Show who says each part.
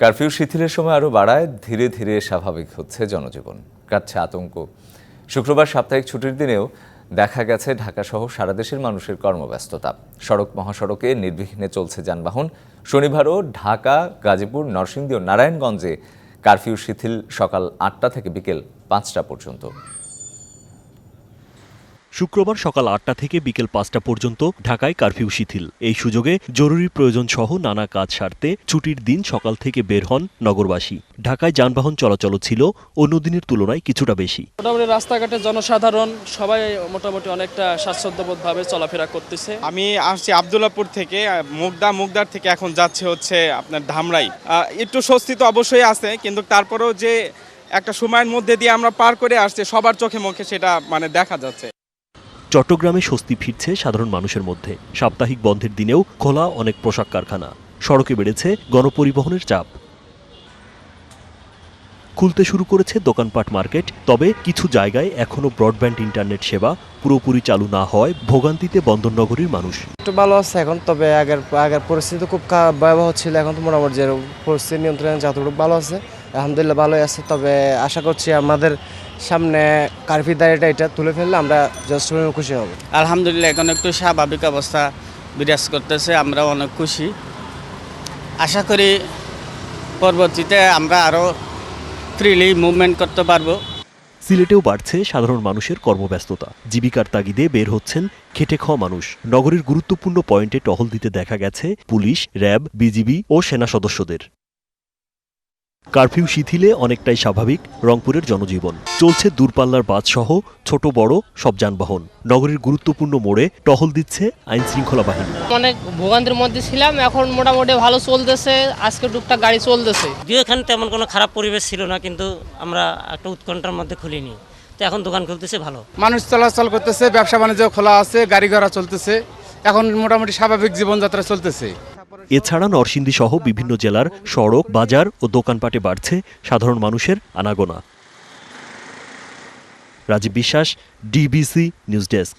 Speaker 1: Curfew শিথিলের সময় আরও বাড়ায়, ধীরে ধীরে স্বাভাবিক হচ্ছে জনজীবন। কাটছে আতঙ্ক। শুক্রবার সাপ্তাহিক ছুটির দিনেও দেখা গেছে ঢাকাসহ সারা দেশের মানুষের কর্মব্যস্ততা। সড়ক মহাসড়কে নির্বিঘ্নে চলছে যানবাহন। শনিবারও ঢাকা, গাজীপুর, নরসিংদী ও নারায়ণগঞ্জে কারফিউ শিথিল সকাল আটটা থেকে বিকেল পাঁচটা পর্যন্ত।
Speaker 2: শুক্রবার সকাল আটটা থেকে বিকেল পাঁচটা পর্যন্ত ঢাকায় কারফিউ শিথিল। এই সুযোগে জরুরি প্রয়োজন সহ নানা কাজ সারতে ছুটির দিন সকাল থেকে বের হন নগরবাসী। ঢাকায় যানবাহন চলাচল ছিল অন্য দিনের তুলনায় কিছুটা বেশি।
Speaker 3: মোটামুটি রাস্তাঘাটে জনসাধারণ সবাই মোটামুটি অনেকটা স্বাচ্ছন্দ্যবোধভাবে চলাফেরা করতেছে।
Speaker 4: আমি আসছি আবদুল্লাপুর থেকে মুগদা মুগদার থেকে এখন যাচ্ছে হচ্ছে আপনার ধামরাই। আহ, একটু স্বস্তি তো অবশ্যই আছে কিন্তু তারপরেও যে একটা সময়ের মধ্যে দিয়ে আমরা পার করে আসছি সবার চোখে মুখে সেটা মানে দেখা যাচ্ছে।
Speaker 2: চট্টগ্রামে স্বস্তি ফিরছে সাধারণ মানুষের মধ্যে। সাপ্তাহিক বন্ধের দিনেও খোলা অনেক পোশাক কারখানা। সড়কে বেড়েছে গণপরিবহনের চাপ। খুলতে শুরু করেছে দোকানপাট মার্কেট, তবে কিছু জায়গায় এখনও ব্রডব্যান্ড ইন্টারনেট সেবা পুরোপুরি চালু না হয় ভোগান্তিতে বন্দরনগরীর মানুষ।
Speaker 5: একটু ভালো আছে এখন, তবে আগের আগের পরিস্থিতি খুব ভয়াবহ ছিল, এখন তো মোটামুটি যে পরিস্থিতি নিয়ন্ত্রণে যতটুকু ভালো আছে। আলহামদুলিল্লাহ ভালোই আছে। তবে আশা করছি আমাদের সামনে কার্ফি দাঁড়িয়েটা এটা তুলে ফেললে আমরা যথেষ্ট পরিমাণে খুশি হব।
Speaker 6: আলহামদুলিল্লাহ এখন একটু স্বাভাবিক অবস্থা বিরাজ করতেছে আমরা অনেক খুশি। আশা করি পরবর্তীতে আমরা আরও ফ্রিলি মুভমেন্ট করতে পারব।
Speaker 2: সিলেটেও বাড়ছে সাধারণ মানুষের কর্মব্যস্ততা। জীবিকার তাগিদে বের হচ্ছেন খেটে খাওয়া মানুষ। নগরীর গুরুত্বপূর্ণ পয়েন্টে টহল দিতে দেখা গেছে পুলিশ র্যাব বিজিবি ও সেনা সদস্যদের। কারফিউ শিথিলে অনেকটাই স্বাভাবিক রংপুরের জনজীবন। চলছে দূরপাল্লার বাসসহ ছোট বড় সব যানবাহন। নগরীর গুরুত্বপূর্ণ মোড়ে টহল দিচ্ছে আইন শৃঙ্খলা বাহিনী।
Speaker 7: অনেক ভোগান্তির মধ্যে ছিলাম এখন মোটামুটি ভালো চলতেছে আজকে টুকটাক গাড়ি চলতেছে।
Speaker 8: যদিও এখানে তেমন কোনো খারাপ পরিবেশ ছিল না কিন্তু আমরা একটা উৎকণ্ঠার মধ্যে খুলিনি। তো এখন দোকান খুলতেছে ভালো।
Speaker 9: মানুষ চলাচল করতেছে ব্যবসা বাণিজ্য খোলা আছে গাড়ি ঘোড়া চলতেছে। এখন মোটামুটি স্বাভাবিক জীবনযাত্রা চলতেছে।
Speaker 2: এছাড়া নরসিংদী সহ বিভিন্ন জেলার সড়ক, বাজার ও দোকানপাটে বাড়ছে সাধারণ মানুষের আনাগোনা। রাজীব বিশ্বাস, ডিবিসি নিউজ ডেস্ক।